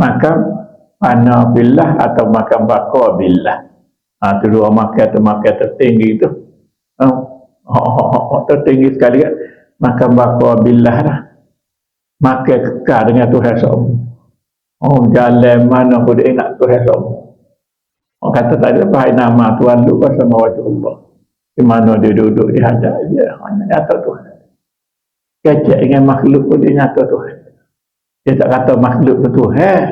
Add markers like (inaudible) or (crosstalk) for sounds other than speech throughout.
makan mana billah atau makan bakar billah. Ha, tu dua makan tu makan tertinggi tu. Ha, oh, (laughs) oh, tertinggi sekali kan. Makan bakar billah lah. Makan kekal dengan Tuhan semua. Oh, jalan mana pun dia ingat Tuhan semua. Orang kata tak ada baik nama Tuhan lu sama wajah Allah. Di mana dia duduk di hadap dia. Hanya nyata Tuhan. Kecek dengan makhluk pun dia nyata Tuhan. Dia tak kata makhluk itu Tuhan.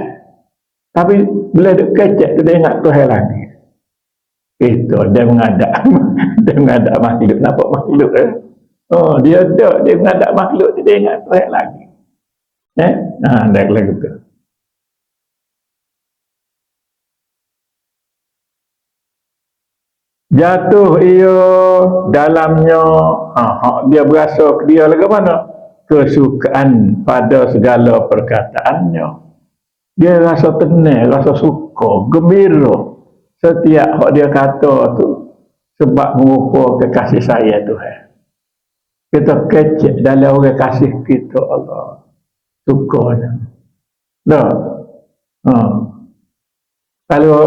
Tapi bila dia kecek tu dia ingat Tuhan lagi. Itu dia mengadap. (laughs) dia mengadap makhluk. Nampak makhluk eh? Oh, dia ada. Dia mengadap makhluk tu dia ingat Tuhan lagi. Eh? Nah, ada lagi tu. Jatuh ia dalamnya ha, dia berasa dia lagi mana? Kesukaan pada segala perkataannya dia rasa tenang, rasa suka, gembira setiap hak dia kata tu sebab mengukur kekasih saya Tuhan. Kita kecek dalam orang kasih kita Allah. Suka dia. Dah. Ha. Kalau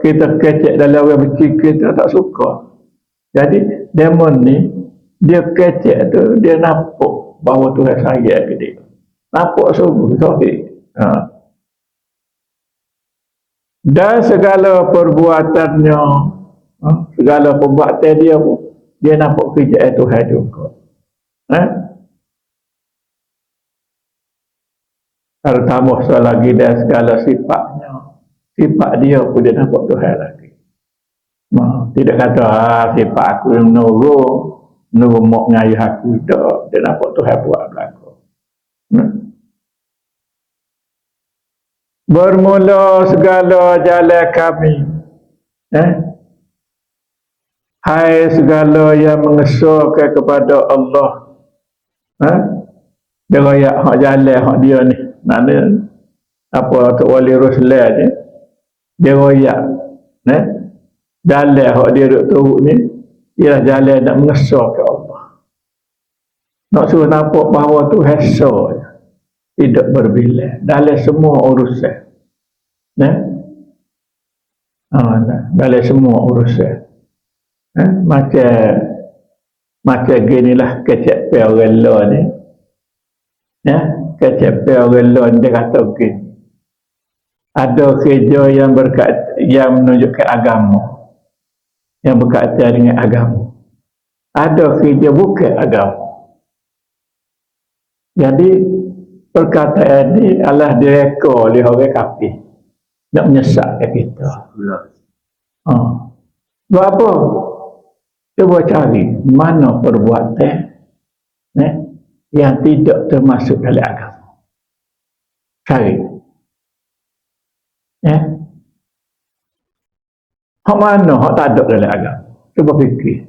kita kecek dalam orang benci kita tak suka. Jadi demon ni dia kecek tu dia nampak bahawa Tuhan sayang ke dia. Nampak sungguh, sorry. Ha dan segala perbuatannya ha? segala perbuatan dia pun dia nampak kerja Tuhan juga ha? kalau tambah lagi dan segala sifatnya sifat dia pun dia nampak Tuhan lagi ha? tidak kata ah, sifat aku yang menunggu menunggu mak ngayuh aku tak dia nampak Tuhan buat belakang. Hmm? bermula segala jalan kami eh? Hai segala yang mengesahkan kepada Allah eh? Dia raya hak jalan hak dia ni. Mana apa tu wali ruslah ni dia raya eh? Jalan hak dia duk turut ni ialah jalan nak mengesahkan Allah. Nak suruh nampak bahawa tu hasa tidak berbila dalam semua urusan. Eh? oh, dalam semua urusan. Eh? macam macam ginilah kecep orang lain ni. Ya? Kecep orang lain dia kata begini ada kerja yang berkat yang menunjukkan agama yang berkaitan dengan agama ada kerja bukan agama jadi perkataan ini adalah direka oleh orang kafir nak menyesatkan kita. Ha. Buat apa? Cuba cari mana perbuatan eh, yang tidak termasuk dalam agama. Cari. Eh? Hak mana hak tak ada dalam agama? Cuba fikir.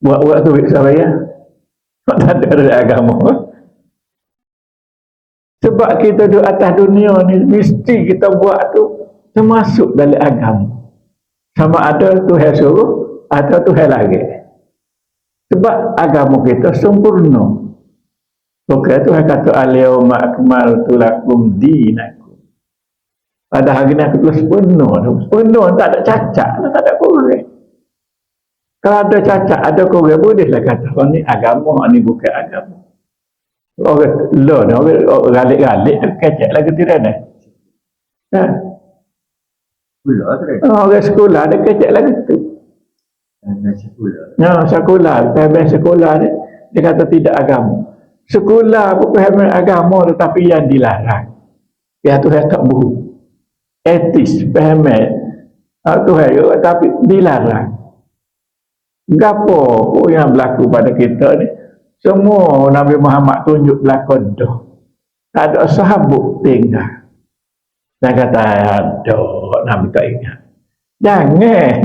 Buat-buat tu saya. Hak tak ada dalam agama. Sebab kita duduk atas dunia ni mesti kita buat tu termasuk dalam agama. Sama ada Tuhan suruh atau Tuhan lagi. Sebab agama kita sempurna. Bukan Tuhan kata al-yawma akmaltu lakum dinakum. Pada hari ni aku telah sempurna. Sempurna tak ada cacat, tak ada kurang. Kalau ada cacat, ada kurang, bolehlah kata, oh ni agama, ni bukan agama orang lo ni orang galik-galik kecek lagi tidak ada. Ha. Sekolah tu. Oh, orang sekolah ada kecek lagi tu. Ya, sekolah. Paham sekolah ni dia kata tidak agama. Sekolah pun paham agama tetapi yang dilarang. Ya Tuhan tak buruk. Etis, paham Ah Tuhan tapi dilarang. Gapo yang berlaku pada kita ni semua Nabi Muhammad tunjuk belakang tu. Tak ada sahabat tinggal. Dan kata, ada Nabi tak ingat. Jangan.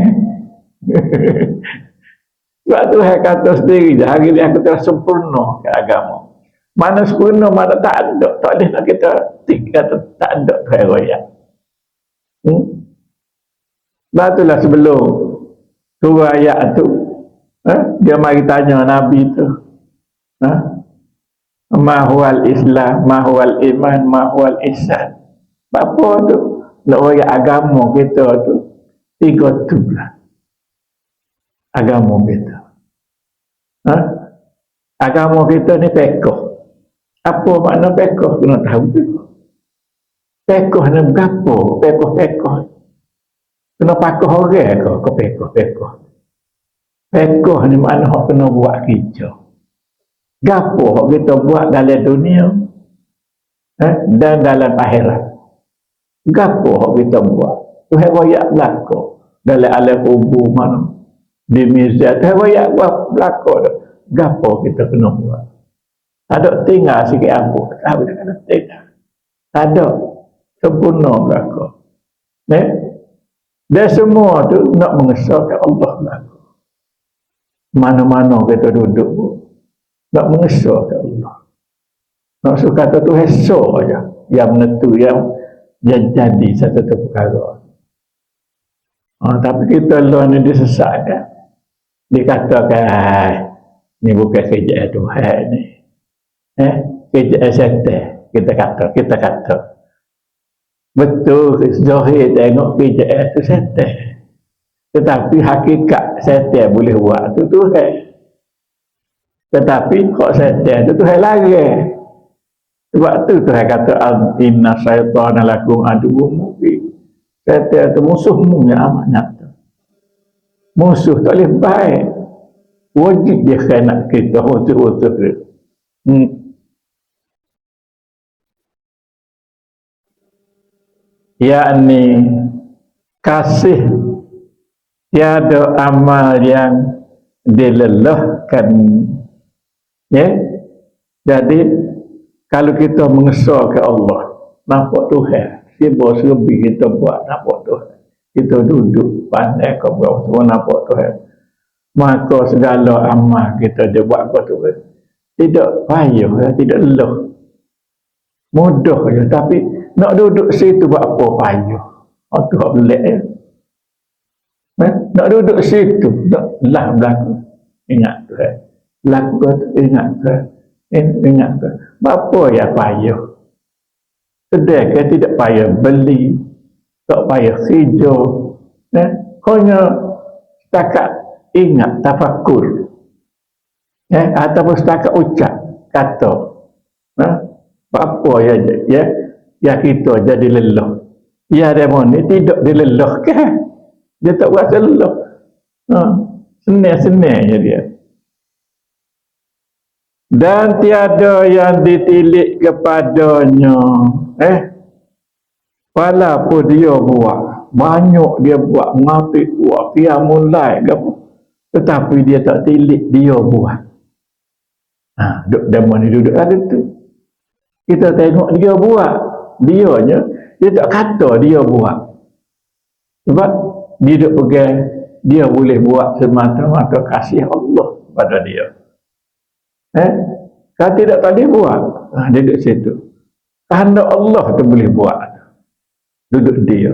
(laughs) Sebab tu saya kata sendiri, hari ini aku telah sempurna ke agama. Mana sempurna, mana tak ada. Tak boleh nak kita kata tak ada ke raya. Hmm? Itulah sebelum surah ayat tu, eh, dia mari tanya Nabi tu, ha? mahwal islam mahwal iman mahwal ihsan Apa tu? Nak royak agama kita tu. Tiga tu lah. Agama kita. Ha? Agama kita ni pekoh. Apa makna pekoh? Kena tahu tu. Pekoh ni berapa? Pekoh-pekoh. Kena pakoh orang ke? Ke pekoh-pekoh. Pekoh ni makna hak kena buat kerja. Gapo hak kita buat dalam dunia eh, dan dalam akhirat. Gapo hak kita buat. Tuhan royak berlaku dalam alam kubur mana. Di mizat. Tuhan royak berlaku tu. Gapo kita kena buat. Tak ada tinggal sikit apa. Tak ada tinggal. Tak ada. Sempurna berlaku. Eh? Dan semua tu nak mengesahkan Allah berlaku. Mana-mana kita duduk pun nak mengesahkan Allah. Nak suka kata tu hesok saja yang menentu yang yang jadi satu perkara. Ha, tapi kita lawan ni disesat kan. Dikatakan ni bukan kerja Tuhan ni. Eh, kerja setan. Kita kata, kita kata. Betul, Zohir tengok kerja itu setan. Tetapi hakikat setan boleh buat tu Tuhan. Tetapi kok setan itu Tuhan lagi. Sebab tu Tuhan kata inna syaitan lakum aduwwum mubin. Setan itu musuhmu yang amat nyata. Musuh tak boleh baik. Wajib dia kena kita kita. Hmm. Yakni kasih tiada amal yang dilelahkan Ya. Jadi kalau kita mengesah ke Allah, nampak Tuhan, siapa lebih kita buat nampak Tuhan. Kita duduk pandai ke bawah semua nampak Tuhan. Maka segala amal kita dia buat ke Tuhan. Tidak payah, ya, tidak lelah. Mudah je, tapi nak duduk situ buat apa payah. Tu tak boleh. Eh? Nak duduk situ, nak lah berlaku. Ingat Tuhan lakukan ingat ke ingat ke apa ya payah sedekah tidak payah beli tak payah hijau eh? hanya setakat ingat tafakur eh? ataupun setakat ucap kata eh? apa ya ya ya kita jadi lelah ya demon ni tidak dilelah ke? Dia tak buat lelah ha? senang-senang je dia. Dan tiada yang ditilik kepadanya. Eh? Walaupun dia buat banyak dia buat ngatik buat dia mulai tetapi dia tak tilik dia buat. Ha, duduk demon ni duduk ada tu. Kita tengok dia buat dia nya dia tak kata dia buat sebab dia duduk pegang dia boleh buat semata-mata kasih Allah pada dia Eh? Kalau tidak tadi buat, ha, dia duduk situ. Kehendak Allah tu boleh buat. Duduk dia.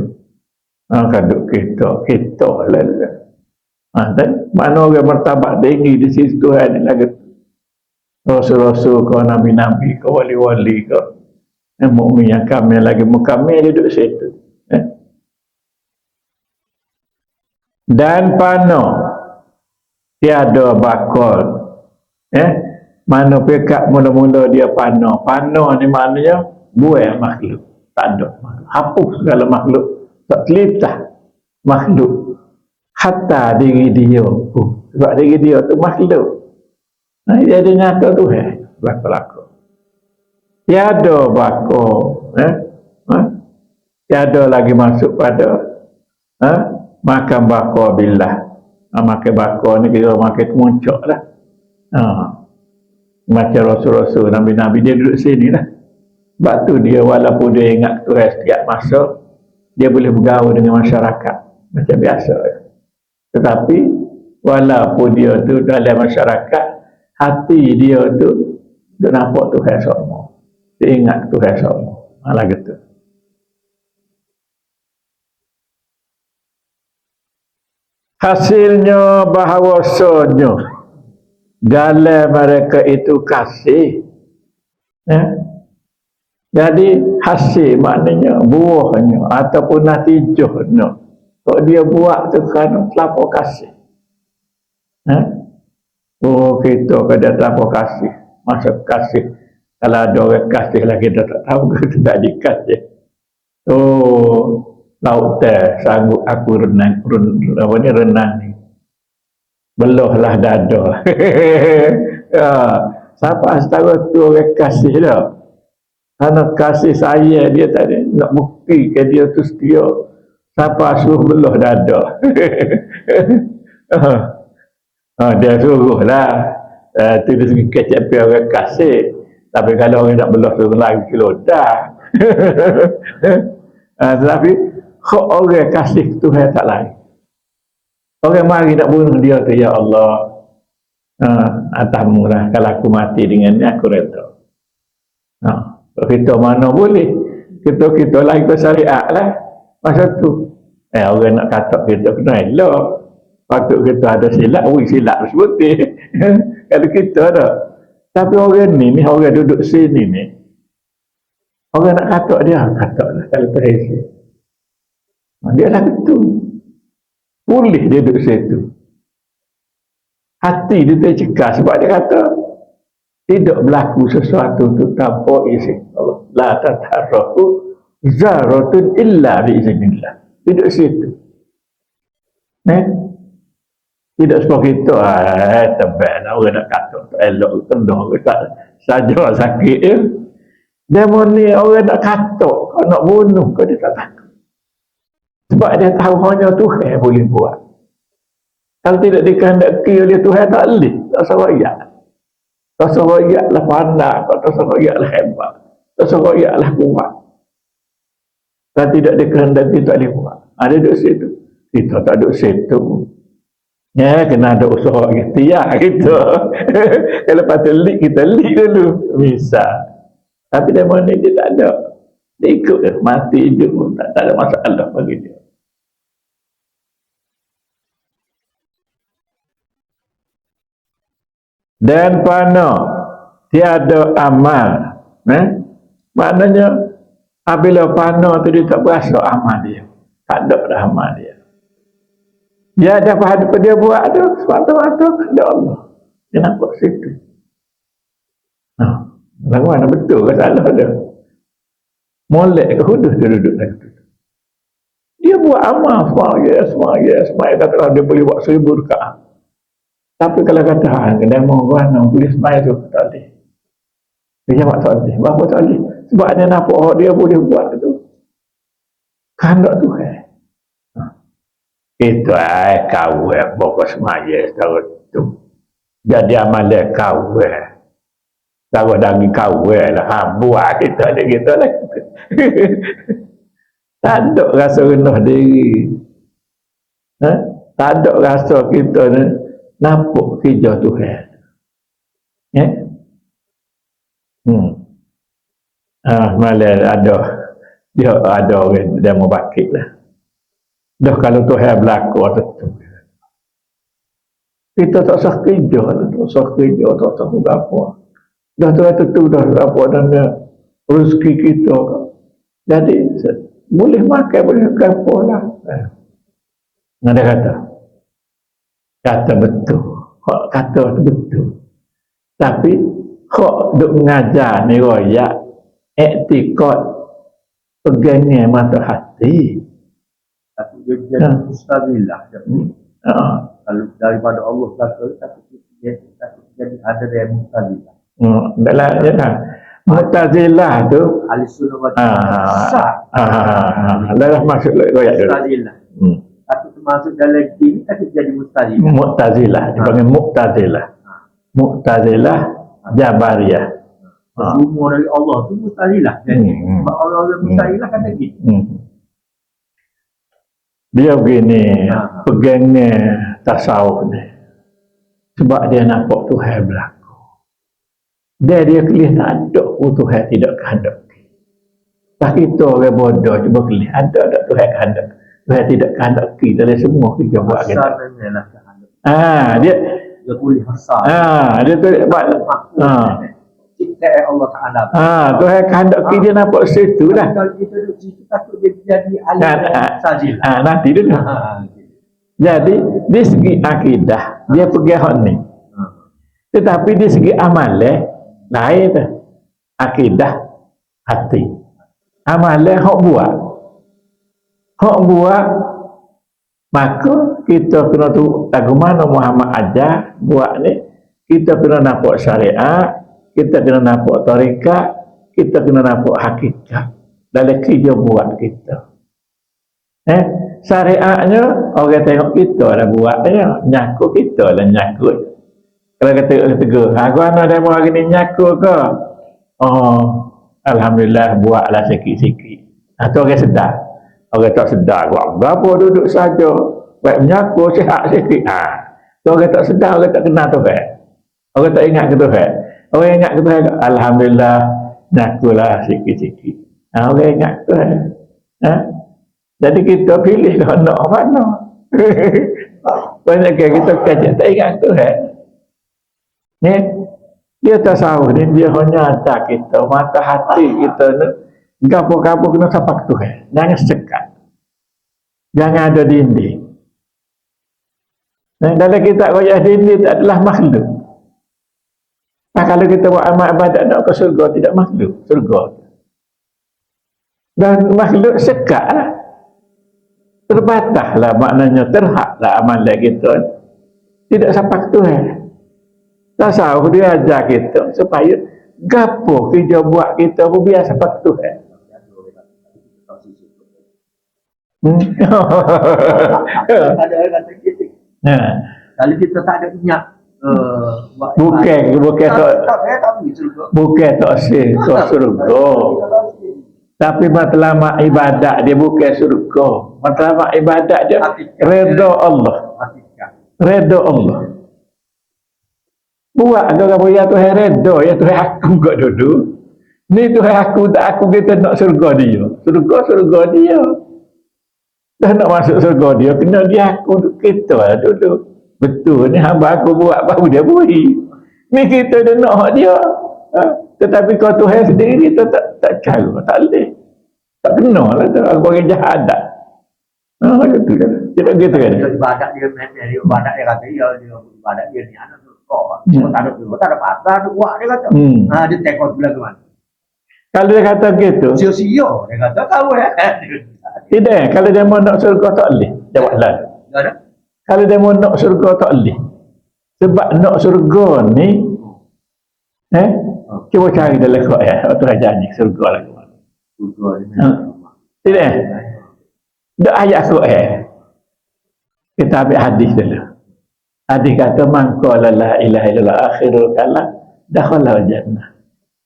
Ha, kan duduk kita, kita lah. Ha, dan mana orang martabat tinggi di situ ada lagi. Rasul-rasul ke nabi-nabi ke wali-wali ke yang mukmin yang kami lagi. Mukami duduk situ. Eh? Dan pano? Tiada bakal eh? Mana pekat mula-mula dia pano. Pano ni maknanya buai makhluk. Tak ada hapus segala makhluk. Tak telitah makhluk. Hatta diri dia pun. Sebab diri dia tu makhluk. Nah, dia ada nyata tu eh? Berlaku tiada bako eh ha? tiada lagi masuk pada eh? makan bako billah ha, makan bako ni kira makan muncak lah ha macam Rasul-Rasul, Nabi-Nabi dia duduk sini lah. Sebab tu dia walaupun dia ingat tu setiap masa, dia boleh bergaul dengan masyarakat. Macam biasa. Tetapi, walaupun dia tu dalam masyarakat, hati dia tu, dia nampak Tuhan semua. Ingat Tuhan semua. Malah gitu. Hasilnya bahawasanya, dalam mereka itu kasih ya? Jadi hasil maknanya buahnya ataupun natijahnya. Kalau dia buat tu kan terlalu kasih. Ha? Oh kita kada terlalu kasih. Masa kasih. Kalau ada orang kasih lagi kita tak tahu (laughs) kita tak dikasih. Oh laut teh sanggup aku renang, renang apa ni renang ni. Belohlah dada. (laughs) ya. Siapa astaga tu orang kasih dah. Karena kasih saya dia tadi nak bukti ke dia tu setia. Siapa suruh belah dada. ha, (laughs) dia suruh lah. Uh, tu dia kecap orang kasih. Tapi kalau orang nak belah suruh lagi kilo dah. ha, (laughs) tetapi kok orang kasih tu saya tak lain. Orang mari nak bunuh dia tu ya Allah. Ha, atasmu lah kalau aku mati dengan ni aku reda. Ha. Kita mana boleh. Kita kita lagi ke syariat lah. Masa tu. Eh orang nak kata kita kena elok. Patut kita ada silap. Ui silap tersebut. (laughs) Kalau kita ada. Tapi orang ni, ni orang duduk sini ni. Orang nak kata dia. (laughs) Kata lah kalau terhisi. Dia lah itu. Boleh dia duduk situ. Hati dia tercekar sebab dia kata tidak berlaku sesuatu itu tanpa izin Allah. La tatarahu zaratun illa bi izinillah. Tidak situ. Eh? Tidak seperti itu. Eh, tebak lah. Orang nak elok kendah. Saja sakit. Eh? Demo ni orang nak kata. Kau nak bunuh. Kau dia tak takut. Sebab dia tahu hanya Tuhan boleh buat. Kalau tidak dikehendaki oleh Tuhan tak boleh. Tak sabar ya. Rasa royaklah pandang, rasa royaklah hebat. Rasa royaklah kuat. Dan tidak dikehendaki tak boleh buat. Ada duduk situ. Kita tak duduk situ. Ya, kena ada usaha (laughs) kita. Ya, kita. Kalau patut lik, kita lik dulu. Bisa. Tapi dia mana dia tak ada. Dia ikut Mati hidup pun tak, tak ada masalah bagi dia. dan pana tiada amal eh? maknanya apabila pana tu dia tak berasa amal dia tak ada dah amal dia dia ada apa apa dia buat tu semata-mata ada Allah dia nampak situ ha. lagu mana betul ke salah dia molek ke hudus dia duduk lagi dia buat amal semaya semaya semaya kata dia boleh buat seribu rekaat tapi kalau kata, kena mau mana, boleh semai tu, tak boleh. Dia jawab tak boleh. Berapa tak boleh? Sebab dia nampak orang dia boleh buat tu. Kandak tu eh. Itu eh, kau eh, pokok semaya tahu tu. Jadi amal dia kau eh. Tahu dagi kau eh lah. Ha, buat kita (laughs) ada kita lah. tak rasa rendah diri. Ha? Tak rasa kita ni nampak kerja Tuhan. Ya? Hmm. Ah, malah ada dia ada orang mau bakit lah. Dah kalau Tuhan berlaku tentu. Kita tak sah kerja, tak sah kerja, tak sah apa. Dah tu tentu dah apa dan rezeki kita. Jadi boleh makan, boleh apa lah. Eh. Ada kata kata betul kata tu betul tapi kok duk mengajar ni royak etikot pegangnya mata hati dia jadi ha. mustabilah ha. kalau daripada Allah kata tapi dia tapi jadi ada yang mustabilah hmm. dalam ya kan Mu'tazilah tu Ahli sunnah wa jamaah. Ah, ah, ah, ah. masuk royak dulu. Mu'tazilah. Hmm masuk dalam ini tapi jadi mustahil. Mu'tazilah dipanggil ha. Mu'tazilah. Ha. Mu'tazilah Jabariyah. Ha. Semua dari Allah tu mustahilah. Jadi hmm. hmm. Allah yang mustahilah hmm. kata gitu. Hmm. Dia begini, pegangnya tasawuf ni. Sebab dia nampak Tuhan berlaku. Dia dia kelih tak ada Tuhan tidak kehendak. Tak itu orang bodoh cuba kelih ada tak Tuhan kehendak. Saya tidak kehendaki dari semua kita buat kita. Ah, dia dia boleh hasar. Ah, dia tu buat. Ah. Allah Taala. Ha, Tuhan kehendak dia nampak situ lah. Kalau kita duduk situ takut dia jadi alim ah. sajil. Ha, nanti dulu. Ha. Jadi, di segi akidah, dia pergi hak ni. Tetapi di segi amal eh, lain tu. Akidah, hati. Amal eh, hak buat. Hak buat, maka kita kena tu, lagu mana Muhammad ajar buat ni, kita kena nampak syariat, kita kena nampak tarikat, kita kena nampak hakikat. Dalam kerja buat kita. Eh, syariatnya orang tengok kita lah buatnya, nyakut kita lah nyakut. Kalau kata orang tegur, aku anak demo hari ni nyakut ke? Oh, Alhamdulillah buatlah sikit-sikit. Ha, tu orang sedar. Orang tak sedar, buat berapa duduk saja. Baik menyakut, sihat sikit. Ha. Tu orang tak sedar, orang tak kenal Tuhan. Orang tak ingat ke Tuhan. Orang ingat ke Tuhan, Alhamdulillah, nyakutlah sikit-sikit. Ha, orang ingat Tuhan. Ha? Jadi kita pilih lah nak mana. (laughs) Banyak yang kita kajian tak ingat tu kan. Ni, dia tasawuf ni dia hanya ajar kita, mata hati kita ni gapo-gapo kena sapak tu kan. Jangan sekat. Jangan ada dinding. Dan dalam kita royah dinding tak adalah makhluk. Nah, kalau kita buat amal ibadat nak ke surga tidak makhluk, surga. Dan makhluk sekat lah terbataslah maknanya terhaklah amalan kita tidak sampai Tuhan tasawuf dia ajar kita supaya gapo kerja buat kita pun biar sampai hmm. Kata gitu. nah, Kalau kita tak ada minyak bukan bukan tak bukan tak sih tak surga tapi matlamat ibadat dia bukan surga matlamat ibadat dia redha Allah. Redha Allah. Buat ada orang punya Tuhan redha ya Tuhan aku kat dulu ni Tuhan aku tak aku kita nak surga dia. Surga surga dia. Dah nak masuk surga dia kena dia aku kita lah dulu betul ni hamba aku buat (laughs) baru dia beri ni kita dah nak hak dia ha? tetapi kalau Tuhan sendiri kita tak tak cara tak boleh tak kena lah tu aku bagi jahadat ha, gitu kan tidak gitu kan Dia ibadat dia dia ibadat dia kata dia dia ibadat dia ni anak surga. Hmm. Cuma tak ada tak ada pasal ada buat dia kata. Hmm. Ha dia tekot pula ke mana? kalau dia kata gitu Sio-sio dia kata kau eh. tidak kalau dia mau nak surga tak boleh jawablah Tak ada. Kalau dia mau nak surga tak boleh. Sebab nak surga ni eh cuba cari dalam Quran atau janji surga lah ke mana Surga ni. Ha. tidak eh? Dak ayat Quran kita ambil hadis dulu. Hadis kata man qala la ilaha illallah akhirul kalam dakhala jannah.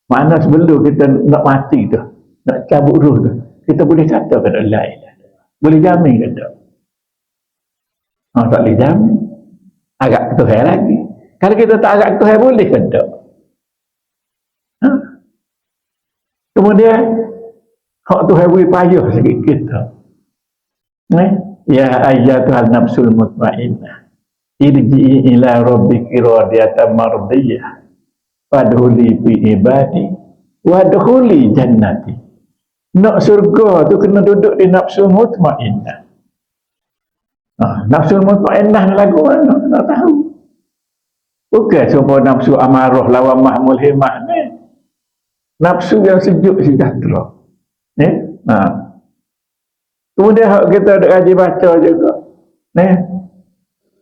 Mana sebelum kita nak mati tu nak cabut ruh tu kita boleh kata kata la ilaha illallah. Boleh jamin ke oh, tak boleh jamin. Agak ke Tuhan lagi. Kalau kita tak agak ke Tuhan boleh ke tak ha? kemudian hak Tuhan beri payah sikit kita. Eh? Ya ayyatuhal nafsul mutmainnah. Irji'i ila rabbiki radiyatan mardiyah. Fadhuli fi ibadi. Wadhuli jannati. Nak surga tu kena duduk di nafsu mutmainnah ah, Nafsu mutmainnah ni lagu mana? Tak tahu Bukan semua nafsu amarah lawan mahmul himah ni Nafsu yang sejuk sejahtera Eh? Nah. Kemudian hak kita ada kaji baca juga. Ni.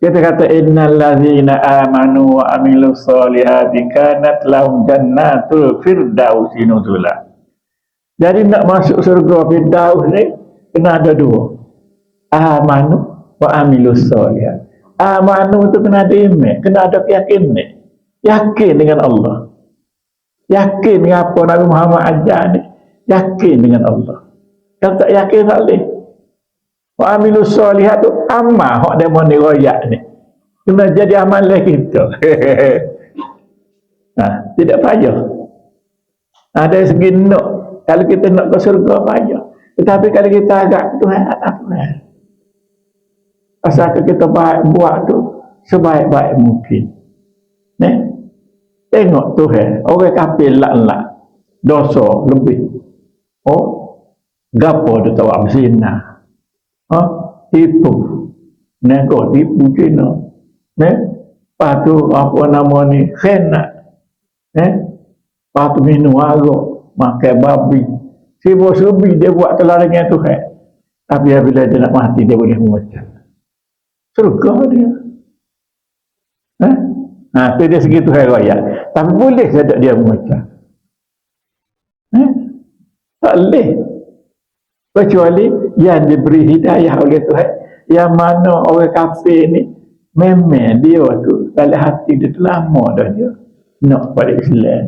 Kita kata innal ladzina amanu wa amilus solihati kanat lahum jannatul firdausi nuzula. Jadi nak masuk surga firdaus ni kena ada dua. Amanu wa amilus solihat. Amanu tu kena ada iman, kena ada keyakinan. Yakin dengan Allah. Yakin dengan apa Nabi Muhammad ajar ni. Yakin dengan Allah. Kalau tak yakin tak boleh. Wa amilu solihat tu amal hak demo ni royak ni. Kena jadi amalan kita. (laughs) ha, tidak payah. Ada segi nak. Kalau kita nak ke surga payah. Tetapi kalau kita agak Tuhan Tuhan. Asalkan kita baik buat tu sebaik-baik mungkin. Ne? Tengok Tuhan, orang kafir lak-lak. Dosa lebih. Oh, gapo dia tahu berzina. Ha? Tipu. Nego tipu Cina. Ne? Lepas tu apa nama ni? Khenat. Ne? Lepas tu minum arak. Makan babi. Sibuk sebi dia buat telah dengan Tuhan. Tapi bila dia nak mati dia boleh mengucap. Surga dia. Eh? Ha, tu dia segi Tuhan raya. Tapi boleh saja dia mengucap. Eh? Tak boleh. Kecuali yang diberi hidayah oleh Tuhan. Yang mana orang kafir ni memang dia tu dalam hati dia tu lama dah dia nak pada Islam.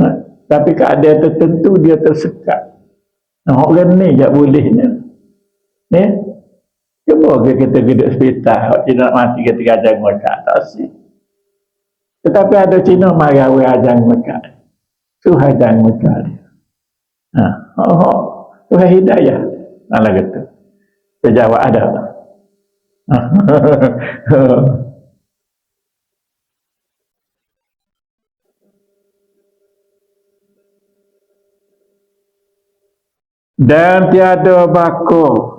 Ha? Tapi keadaan tertentu dia tersekat. Nah, orang ni tak bolehnya. Ni, cuba kita duduk hospital, tidak mati kita kajang mereka, tak sih. Tetapi ada Cina marah we ajang mereka. Tu ajang mereka dia. Ha, oh, oh. tu hidayah. Alah gitu. Sejawab ada. (laughs) Dan tiada bakul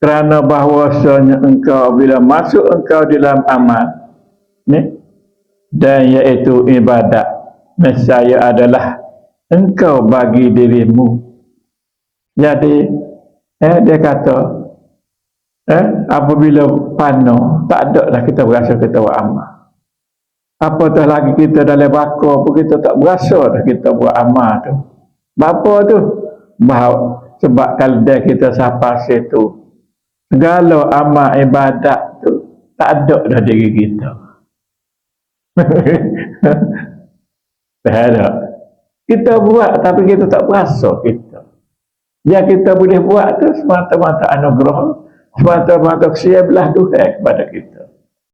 kerana bahwasanya engkau bila masuk engkau dalam amal ni dan iaitu ibadat nescaya adalah engkau bagi dirimu. Jadi eh dia kata eh apabila pano tak ada lah kita berasa kita buat amal. Apatah lagi kita dalam bakar pun kita tak berasa dah kita buat amal tu. Bapa tu? Bahawa sebab kalau dia kita sapa situ segala amal ibadat tu tak ada dah diri kita. (laughs) tak ada. Kita buat tapi kita tak berasa kita. Yang kita boleh buat tu semata-mata anugerah, semata-mata kesiabelah Tuhan kepada kita.